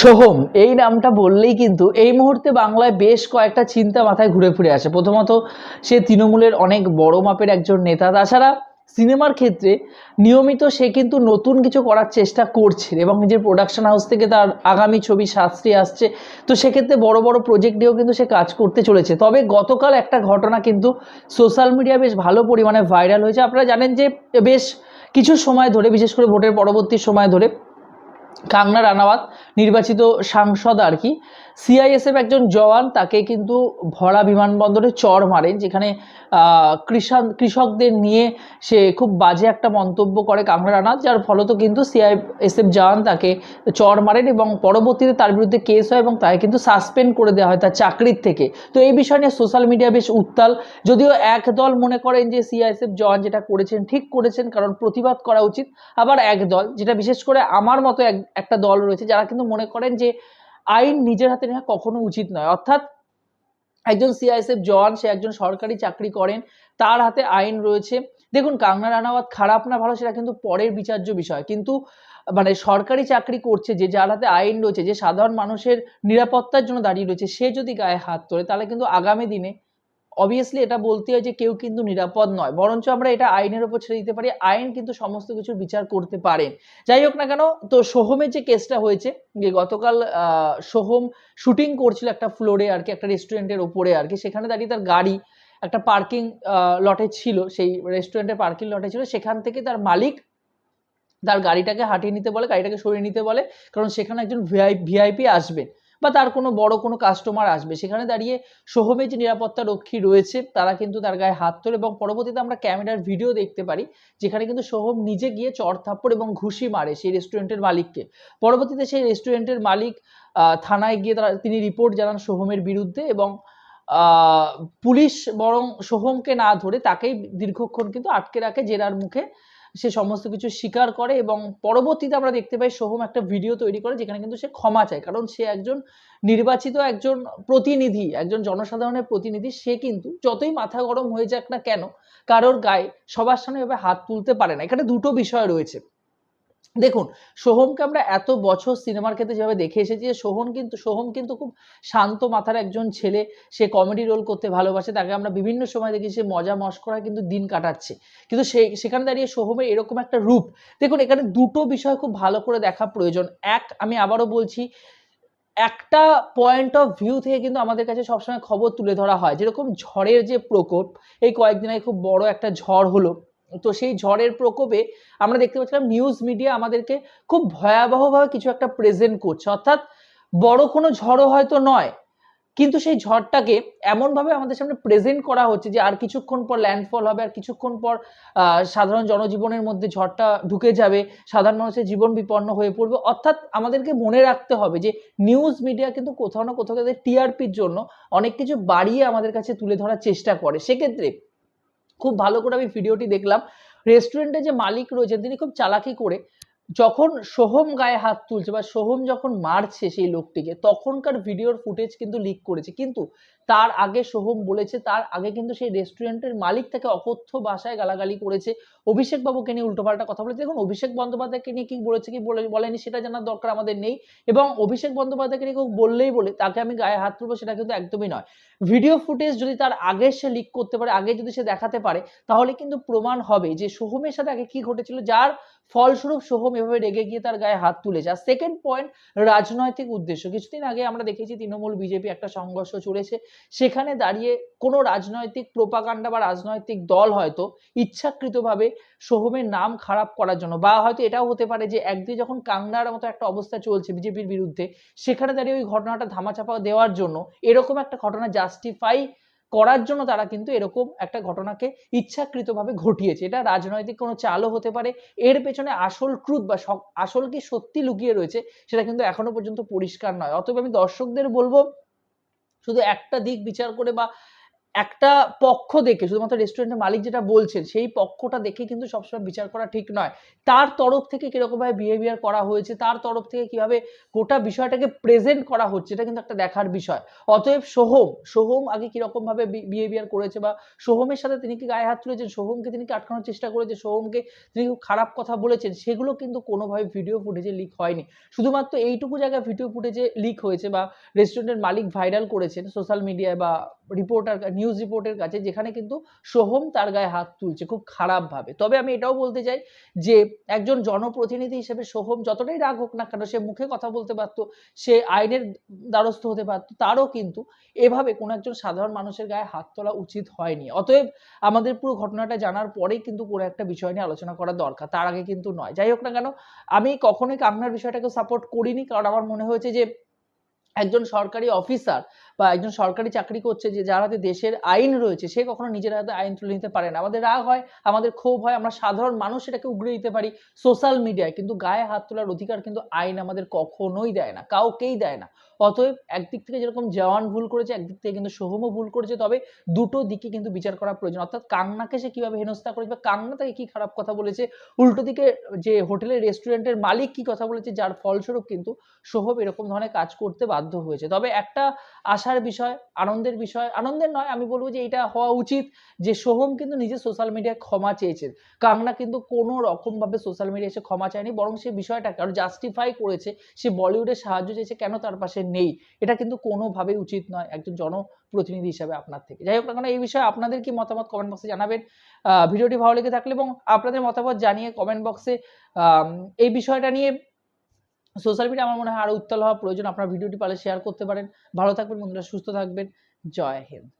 সোহম, এই নামটা বললেই কিন্তু এই মুহূর্তে বাংলায় বেশ কয়েকটা চিন্তা মাথায় ঘুরে ফিরে আসে। প্রথমত, সে তৃণমূলের অনেক বড় মাপের একজন নেতা। তাছাড়া সিনেমার ক্ষেত্রে নিয়মিত সে কিন্তু নতুন কিছু করার চেষ্টা করছে এবং নিজের প্রোডাকশন হাউস থেকে তার আগামী ছবি শাস্ত্রী আসছে। তো সেক্ষেত্রে বড় বড় প্রজেক্ট নিয়েও কিন্তু সে কাজ করতে চলেছে। তবে গতকাল একটা ঘটনা কিন্তু সোশ্যাল মিডিয়া বেশ ভালো পরিমাণে ভাইরাল হয়েছে। আপনারা জানেন যে বেশ কিছু সময় ধরে, বিশেষ করে ভোটের পরবর্তী সময় ধরে কাংনা রানাওয়াত নির্বাচিত সাংসদ আর কি। সিআইএসএফ একজন জওয়ান, তাকে কিন্তু ভরা বিমানবন্দরে চড় মারেন, যেখানে কৃষক কৃষকদের নিয়ে সে খুব বাজে একটা মন্তব্য করে রানাওয়াত যার ফলত কিন্তু সিআইএসএফ জওয়ান তাকে চড় মারেন এবং পরবর্তীতে তার বিরুদ্ধে কেস হয় এবং তাকে কিন্তু সাসপেন্ড করে দেওয়া হয় তার চাকরির থেকে। তো এই বিষয় নিয়ে সোশ্যাল মিডিয়া বেশ উত্তাল। যদিও এক দল মনে করেন যে সিআইএসএফ জওয়ান যেটা করেছেন, ঠিক করেছেন, কারণ প্রতিবাদ করা উচিত। আবার এক দল যেটা বিশেষ করে আমার মতো এক, একটা দল রয়েছে, যারা কিন্তু মনে করেন যে আইন নিজের হাতে নেওয়া কখনো উচিত নয়। অর্থাৎ একজন সিআইএসএফ জওয়ান, সে একজন সরকারি চাকরি করেন, তার হাতে আইন রয়েছে। দেখুন, কাঙ্গনা রানাওয়াত খারাপ না ভালো সেটা কিন্তু পরের বিচার্য বিষয়। কিন্তু মানে সরকারি চাকরি করছে, যে যার হাতে আইন রয়েছে, যে সাধারণ মানুষের নিরাপত্তার জন্য দাঁড়িয়ে রয়েছে, সে যদি গায়ে হাত তোলে, তাহলে কিন্তু আগামী দিনে অবভিয়াসলি এটা বলতে হয় যে কেউ কিন্তু নিরাপদ নয়। বরঞ্চ আমরা এটা আইনের উপর ছেড়ে দিতে পারি, আইন কিন্তু সমস্ত কিছুর বিচার করতে পারেন যাই হোক না কেন, তো সোহমের যে কেসটা হয়েছে, যে গতকাল সোহম শুটিং করছিল একটা ফ্লোরে আর কি, একটা রেস্টুরেন্টের ওপরে আর কি, সেখানে দাঁড়িয়ে তার গাড়ি, একটা পার্কিং লটে ছিল, সেই রেস্টুরেন্টের পার্কিং লটে ছিল, সেখান থেকে তার মালিক তার গাড়িটাকে হাঁটিয়ে নিতে বলে, গাড়িটাকে সরিয়ে নিতে বলে, কারণ সেখানে একজন ভিআই ভিআইপি আসবে। বা তার কোনো বড় কোনো কাস্টমার আসবে। সেখানে দাঁড়িয়ে সোহমের যে নিরাপত্তা রক্ষী রয়েছে, তারা কিন্তু তার গায়ে হাত তোলে এবং পরবর্তীতে আমরা ক্যামেরার ভিডিও দেখতে পারি, যেখানে কিন্তু সোহম নিজে গিয়ে চড় থাপ্পড় এবং ঘুষি মারে সেই রেস্টুরেন্টের মালিককে। পরবর্তীতে সেই রেস্টুরেন্টের মালিক থানায় গিয়ে তারা, তিনি রিপোর্ট জানান সোহমের বিরুদ্ধে এবং পুলিশ বরং সোহমকে না ধরে তাকেই দীর্ঘক্ষণ কিন্তু আটকে রাখে জেরার মুখে। সে সমস্ত কিছু স্বীকার করে এবং পরবর্তীতে আমরা দেখতে পাই সোহম একটা ভিডিও তৈরি করে যেখানে কিন্তু সে ক্ষমা চায়। কারণ সে একজন নির্বাচিত একজন প্রতিনিধি, একজন জনসাধারণের প্রতিনিধি, সে কিন্তু যতই মাথা গরম হয়ে যাক না কেন, কারোর গায়ে সবার সামনে এভাবে হাত তুলতে পারে না। এখানে দুটো বিষয় রয়েছে। দেখুন, সোহমকে আমরা এত বছর সিনেমার ক্ষেত্রে যেভাবে দেখে এসেছি যে সোহম কিন্তু সোহম কিন্তু খুব শান্ত মাথার একজন ছেলে। সে কমেডি রোল করতে ভালোবাসে, তাকে আমরা বিভিন্ন সময় দেখি সে মজা মস্করায় কিন্তু দিন কাটাচ্ছে। কিন্তু সেই সেখানে দাঁড়িয়ে সোহমের এরকম একটা রূপ। দেখুন, এখানে দুটো বিষয় খুব ভালো করে দেখা প্রয়োজন। এক, আমি আবারও বলছি, একটা পয়েন্ট অফ ভিউ থেকে কিন্তু আমাদের কাছে সবসময় খবর তুলে ধরা হয়। যেরকম ঝড়ের যে প্রকোপ, এই কয়েকদিন আগে খুব বড় একটা ঝড় হলো। তো সেই ঝড়ের প্রকোপে আমরা দেখতে পাচ্ছিলাম নিউজ মিডিয়া আমাদেরকে খুব ভয়াবহভাবে কিছু একটা প্রেজেন্ট করছে। অর্থাৎ বড় কোনো ঝড়ও হয়তো নয়, কিন্তু সেই ঝড়টাকে এমনভাবে আমাদের সামনে প্রেজেন্ট করা হচ্ছে যে আর কিছুক্ষণ পর ল্যান্ডফল হবে, আর কিছুক্ষণ পর সাধারণ জনজীবনের মধ্যে ঝড়টা ঢুকে যাবে, সাধারণ মানুষের জীবন বিপন্ন হয়ে পড়বে। অর্থাৎ আমাদেরকে মনে রাখতে হবে যে নিউজ মিডিয়া কিন্তু কোথাও না কোথাও তাদের টিআরপির জন্য অনেক কিছু বাড়িয়ে আমাদের কাছে তুলে ধরার চেষ্টা করে। সেক্ষেত্রে খুব ভালো করে আমি ভিডিওটি দেখলাম। রেস্টুরেন্টে যে মালিক রয়েছেন তিনি খুব চালাকি করে যখন সোহম গায়ে হাত তুলছে বা সোহম যখন মারছে সেই লোকটিকে, তখনকার ভিডিওর ফুটেজ কিন্তু লিক করেছে। কিন্তু তার আগে সোহম বলেছে, তার আগে কিন্তু সেই রেস্টুরেন্টের মালিক তাকে অকথ্য ভাষায় গালাগালি করেছে। অভিষেক বাবুকে নিয়ে উল্টোপাল্টা কথা বলেছে। দেখুন, অভিষেক বন্দ্যোপাধ্যায়কে নিয়ে কি বলেছে কি বলে বলেনি সেটা জানার দরকার আমাদের নেই। এবং অভিষেক বন্দ্যোপাধ্যায়কে নিয়ে বললেই বলে, তাকে আমি গায়ে হাত তুলবো সেটা কিন্তু একদমই নয়। ভিডিও ফুটেজ যদি তার আগে সে লিক করতে পারে, আগে যদি সে দেখাতে পারে, তাহলে কিন্তু প্রমাণ হবে যে সোহমের সাথে আগে কি ঘটেছিল, যার ফলস্বরূপ সোহম এভাবে রেগে গিয়ে তার গায়ে হাত তুলেছে। আর সেকেন্ড পয়েন্ট রাজনৈতিক উদ্দেশ্য। কিছুদিন আগে আমরা দেখেছি তৃণমূল বিজেপি একটা সংঘর্ষ চলেছে সেখানে দাঁড়িয়ে কোনো রাজনৈতিক প্রোপাগান্ডা বা রাজনৈতিক দল হয়তো ইচ্ছাকৃতভাবে সোহমের নাম খারাপ করার জন্য বা হয়তো এটাও হতে পারে যে একদিকে যখন কাংনার মতো একটা অবস্থা চলছে বিজেপির বিরুদ্ধে, সেখানে দাঁড়িয়ে ওই ঘটনাটা ধামাচাপা দেওয়ার জন্য এরকম একটা ঘটনা জাস্টিফাই করার জন্য তারা কিন্তু এরকম একটা ঘটনাকে ইচ্ছাকৃতভাবে ঘটিয়েছে। এটা রাজনৈতিক কোনো চালও হতে পারে। এর পেছনে আসল ক্রুদ বা আসল কি সত্যি লুকিয়ে রয়েছে সেটা কিন্তু এখনও পর্যন্ত পরিষ্কার নয়। অতএব আমি দর্শকদের বলব, শুধু একটা দিক বিচার করে বা একটা পক্ষ দেখে, শুধুমাত্র রেস্টুরেন্টের মালিক যেটা বলছেন, সেই পক্ষটা দেখে কিন্তু সবসময় বিচার করা ঠিক নয়। তার তরফ থেকে কিরকমভাবে বিহেভিয়ার করা হয়েছে, তার তরফ থেকে কীভাবে গোটা বিষয়টাকে প্রেজেন্ট করা হচ্ছে, এটা কিন্তু একটা দেখার বিষয়। অতএব সোহম সোহম আগে কিরকমভাবে বিহেভিয়ার করেছে বা সোহমের সাথে তিনি কি গায়ে হাত তুলেছেন, সোহমকে তিনি কি আটকানোর চেষ্টা করেছে সোহমকে তিনি খুব খারাপ কথা বলেছেন, সেগুলো কিন্তু কোনোভাবে ভিডিও ফুটেজে লিক হয়নি। শুধুমাত্র এইটুকু জায়গায় ভিডিও ফুটেজে লিক হয়েছে বা রেস্টুরেন্টের মালিক ভাইরাল করেছেন সোশ্যাল মিডিয়ায় বা রিপোর্টার নিউজ রিপোর্টের কাছে, যেখানে কিন্তু সোহম তার গায়ে হাত তুলছে খুব খারাপভাবে। তবে আমি এটাও বলতে চাই যে, একজন জনপ্রতিনিধি হিসেবে সোহম যতটাই রাগ হোক না কেন, সে মুখে কথা বলতে পারতো, সে আইনের দ্বারস্থ হতে পারতো, তারও কিন্তু এভাবে কোনো একজন সাধারণ মানুষের গায়ে হাত তোলা উচিত হয়নি। অতএব আমাদের পুরো ঘটনাটা জানার পরেই কিন্তু কোনো একটা বিষয় নিয়ে আলোচনা করা দরকার, তার আগে কিন্তু নয়। যাই হোক না কেন, আমি কখনোই কামনার বিষয়টাকে সাপোর্ট করিনি, কারণ আমার মনে হয়েছে যে, একজন সরকারি অফিসার বা একজন সরকারি চাকরি করছে যে যার হাতে দেশের আইন রয়েছে, সে কখনো নিজের হাতে আইন তুলে নিতে পারে না। আমাদের রাগ হয়, আমাদের ক্ষোভ হয়, আমরা সাধারণ মানুষ এটাকে উগড়ে দিতে পারি সোশ্যাল মিডিয়ায় কিন্তু গায়ে হাত তোলার অধিকার কিন্তু আইন আমাদের কখনোই দেয় না, কাউকেই দেয় না। অতএব একদিক থেকে যেরকম জওয়ান ভুল করেছে, একদিক থেকে কিন্তু সোহমও ভুল করেছে, তবে দুটো দিকে কিন্তু বিচার করা প্রয়োজন। অর্থাৎ কাংনাকে সে কীভাবে হেনস্থা করেছে বা কাংনা তাকে কি খারাপ কথা বলেছে, উল্টো দিকে যে হোটেলের রেস্টুরেন্টের মালিক কি কথা বলেছে, যার ফলস্বরূপ কিন্তু সোহম এরকম ধরনের কাজ করতে বাধ্য হয়েছে। তবে একটা আশার বিষয়, আনন্দের বিষয়, আনন্দের নয়, আমি বলব যে এটা হওয়া উচিত যে সোহম কিন্তু নিজে সোশ্যাল মিডিয়ায় ক্ষমা চেয়েছেন কাংনা কিন্তু কোনো রকম ভাবে সোশ্যাল মিডিয়ায় এসে ক্ষমা চায়নি, বরং সে বিষয়টাকে আরও জাস্টিফাই করেছে, সে বলিউডের সাহায্য চেয়েছে, কেন তার পাশে নেই? এটা কিন্তু কোনোভাবেই উচিত নয় একজন জনপ্রতিনিধি হিসাবে আপনার থেকে। যাই হোক না এই বিষয়ে আপনাদের কি মতামত কমেন্ট বক্সে জানাবেন। ভিডিওটি ভালো লেগে থাকলে এবং আপনাদের মতামত জানিয়ে কমেন্ট বক্সে এই বিষয়টা নিয়ে সোশ্যাল মিডিয়া আমার মনে হয় আরও উত্তাল হওয়া প্রয়োজন। আপনার ভিডিওটি পারলে শেয়ার করতে পারেন। ভালো থাকবেন বন্ধুরা, সুস্থ থাকবেন। জয় হিন্দ।